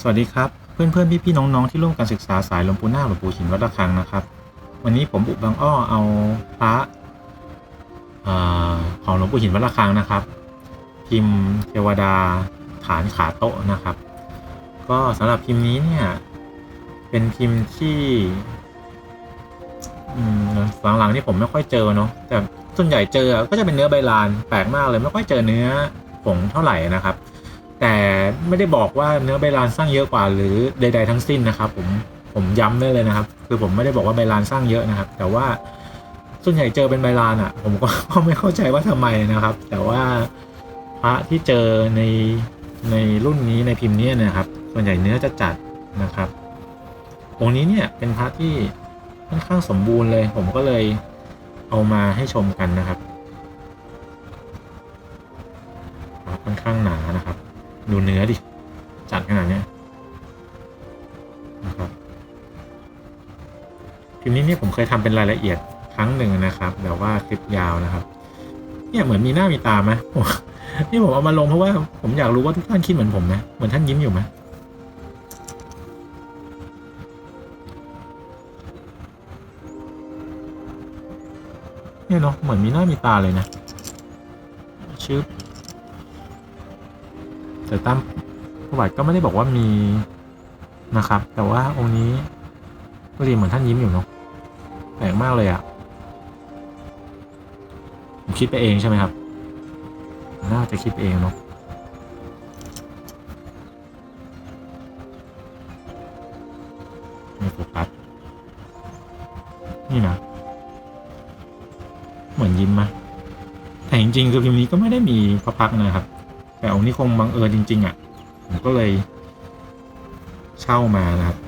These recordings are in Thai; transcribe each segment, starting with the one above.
สวัสดีครับ เพื่อนเพื่อนพี่พี่ๆน้องๆที่ร่วมการศึกษาสายหลวงปู่นาหลวงปู่หินวัดระฆังนะครับ วันนี้ผมบุบางอ้อเอาพระอของหลวงปู่หินวัดระฆังนะครับ พิมพ์เทวดาฐานขาโต๊ะนะครับ ก็สำหรับพิมพ์นี้เนี่ยเป็นพิมพ์ที่อืมหลังๆนี่ผมไม่ค่อยเจอเนาะแต่ส่วนใหญ่เจอก็จะเป็นเนื้อใบลานแปลกมากเลยไม่ค่อยเจอเนื้อผงเท่าไหร่นะครับ แต่ไม่ได้บอกว่าเนื้อใบลานสร้างเยอะกว่าหรือใด ๆ ทั้งสิ้นนะครับผมผมย้ำได้เลยนะครับ คือผมไม่ได้บอกว่าใบลานสร้างเยอะนะครับ แต่ว่าส่วนใหญ่เจอเป็นใบลานอะ ผมก็ไม่เข้าใจว่าทำไมนะครับ แต่ว่าพระที่เจอในในรุ่นนี้ในพิมพ์นี้นะครับ ส่วนใหญ่เนื้อจะจัดนะครับองค์นี้เนี่ยเป็นพระที่ค่อนข้างสมบูรณ์เลย ผมก็เลยเอามาให้ชมกันนะครับค่อนข้างหนานะครับ ดูเนื้อดิ จัดขนาดนี้นะครับพิมพ์นี้นี่ผมเคยทำเป็นรายละเอียดครั้งหนึ่งนะครับแบบว่าคลิปยาวนะครับ เนี่ยเหมือนมีหน้ามีตาไหมผมนี่ผมเอามาลงเพราะว่าผมอยากรู้ว่าทุกท่านคิดเหมือนผมไหมเหมือนท่านยิ้มอยู่ไหมเนี่ยเนาะเหมือนมีหน้ามีตาเลยนะชึบ แต่ตามประวัติก็ไม่ได้บอกว่ามีนะครับ แต่ว่าองค์นี้ก็ดีเหมือนท่านยิ้มอยู่เนาะแปลกมากเลยอะ่ะผมคิดไปเองใช่ไหมครับ น่าจะคิดไปเองเนาะไม่โฟกัสนี่นะ เหมือนยิ้มไหมแต่จริงๆคือพิมพ์นี้ก็ไม่ได้มีพระพักนะครับ แต่องค์นี้คงบังเอิญจริง ๆอะผมก็เลย เช่ามานะครับ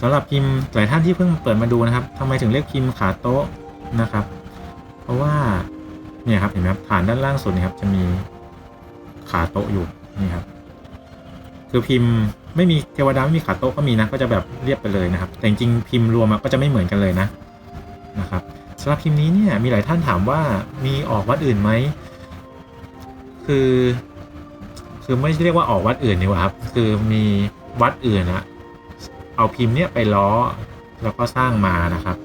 สำหรับพิมพ์หลายท่านที่เพิ่งเปิดมาดูนะครับทำไมถึงเรียกพิมพ์ขาโต๊ะนะครับ เพราะว่าเนี่ยครับเห็นไหมครับฐานด้านล่างสุดนะครับ จะมีขาโต๊ะอยู่นี่ครับ คือพิมพ์ไม่มีเทวดาไม่มีขาโต๊ะก็มีนะก็จะแบบเรียบไปเลยนะครับ แต่จริงๆพิมพ์รวมก็จะไม่เหมือนกันเลยนะนะครับสำหรับพิมพ์นี้เนี่ยมีหลายท่านถามว่ามีออกวัดอื่นไหม คือ คือไม่เรียกว่าออกวัดอื่นดีกว่าครับ คือมีวัดอื่นนะเอาพิมพ์เนี้ยไปล้อแล้วก็สร้างมานะครับ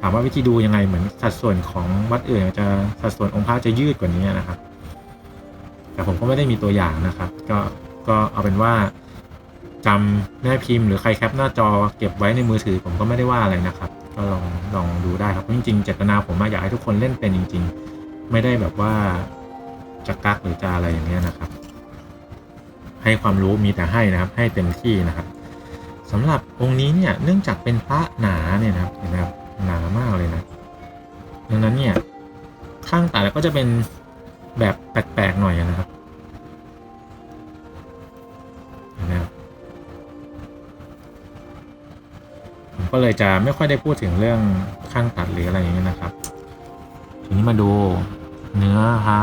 ถามว่าวิธีดูยังไงเหมือนสัดส่วนของวัดอื่นจะสัดส่วนองค์พระจะยืดกว่านี้นะครับ แต่ผมก็ไม่ได้มีตัวอย่างนะครับ ก็ก็เอาเป็นว่าจำแม่พิมพ์หรือใครแคปหน้าจอเก็บไว้ในมือถือผมก็ไม่ได้ว่าอะไรนะครับ ก็ลองลองดูได้ครับเพราะจริงๆเจตนาผมอะอยากให้ทุกคนเล่นเป็นจริง ๆ ไม่ได้แบบว่า จะกักหรือจะอะไรอย่างเงี้ยนะครับ ให้ความรู้มีแต่ให้นะครับ ให้เต็มที่นะครับสำหรับองค์นี้เนี่ยเนื่องจากเป็นพระหนาเนี่ยนะครับเห็นไหมครับหนามากเลยนะดังนั้นเนี่ยข้างตาก็จะเป็นแบบแปลกๆหน่อยนะครับเห็นไหมครับผมก็เลยจะไม่ค่อยได้พูดถึงเรื่องข้างตัดหรืออะไรอย่างเงี้ยนะครับ ทีนี้มาดูเนื้อฮะ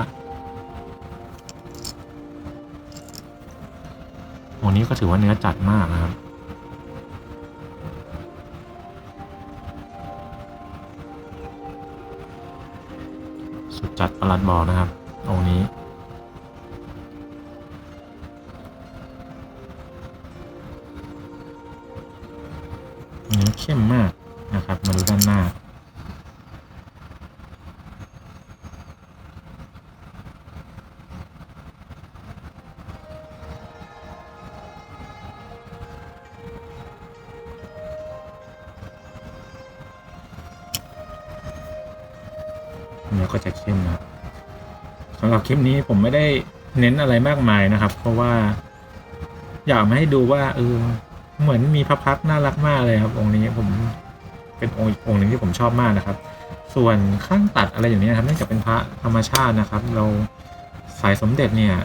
วันนี้ก็ถือว่าเนื้อจัดมากนะครับ สุดจัดประหลัดบอนะครับองนี้ เนื้อเข้มมากนะครับ มาดูด้านหน้า เนื้อก็จะเข้มนะครับสำหรับคลิปนี้ผมไม่ได้เน้นอะไรมากมายนะครับ เพราะว่า อยากมาให้ดูว่าเออเหมือนมีพระพักน่ารักมากเลยครับองค์นี้ผมเป็นองค์องค์หนึ่งที่ผมชอบมากนะครับ ส่วนข้างตัดอะไรอย่างนี้ครับเนื่องจากเป็นพระธรรมชาตินะครับ เราสายสมเด็จเนี่ย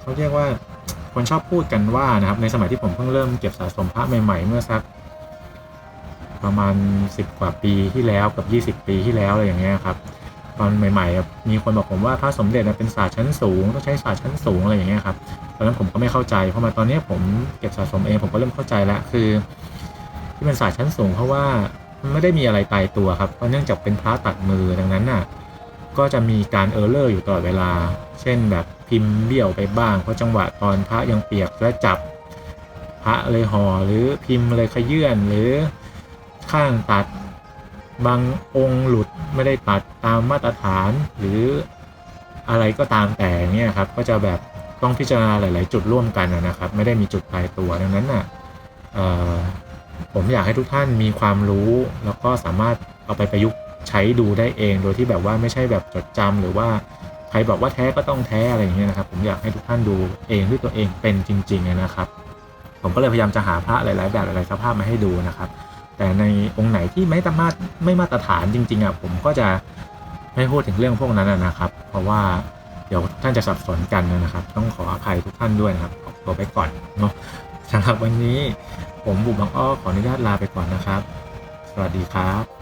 เขาเรียกว่าคนชอบพูดกันว่านะครับ ในสมัยที่ผมเพิ่งเริ่มเก็บสะสมพระใหม่ๆ เมื่อสักประมาณ 10 กว่าปีที่แล้วกับ 20 ปีที่แล้วอะไรอย่างเงี้ยครับ ตอนใหม่ๆมีคนบอกผมว่าพระสมเด็จเป็นศาสตร์ชั้นสูงต้องใช้ศาสตร์ชั้นสูงอะไรอย่างเงี้ยครับตอนนั้นผมก็ไม่เข้าใจพอมาตอนนี้ผมเก็บสะสมเองผมก็เริ่มเข้าใจแล้วคือ ที่เป็นศาสตร์ชั้นสูง เพราะว่ามันไม่ได้มีอะไรตายตัวครับเพราะเนื่องจากเป็นพระตัดมือดังนั้นน่ะก็จะมีการเออร์เลอร์อยู่ตลอดเวลา เช่นแบบพิมพ์เบี้ยวไปบ้างเพราะจังหวะตอนพระยังเปียกและจับพระเลยห่อหรือพิมพ์เลยขยื่นหรือข้างตัด บางองค์หลุดไม่ได้ตัดตามมาตรฐานหรืออะไรก็ตามแต่เนี่ยครับก็จะแบบต้องพิจารณาหลาย ๆ จุดร่วมกันนะครับ ไม่ได้มีจุดตายตัวดังนั้นน่ะเอ่อผมอยากให้ทุกท่านมีความรู้ แล้วก็สามารถเอาไปประยุกต์ใช้ดูได้เอง โดยที่แบบว่าไม่ใช่แบบจดจำหรือว่าใครบอกว่าแท้ก็ต้องแท้อะไรอย่างเงี้ยนะครับ ผมอยากให้ทุกท่านดูเองด้วยตัวเองเป็นจริง ๆ นะครับ ผมก็เลยพยายามจะหาพระหลาย ๆ แบบหลายๆสภาพมาให้ดูนะครับ แต่ในองค์ไหนที่ไม่ตามารไม่มาตรฐานจริงๆอะผมก็จะไม่พูดถึงเรื่องพวกนั้นนะครับ เพราะว่าเดี๋ยวท่านจะสับสนกันนะครับ ต้องขออภัยทุกท่านด้วยนะครับขอตัวไปก่อนเนาะสำหรับวันนี้ผมบุ๋มบังอ้อขออนุญาตลาไปก่อนนะครับ สวัสดีครับ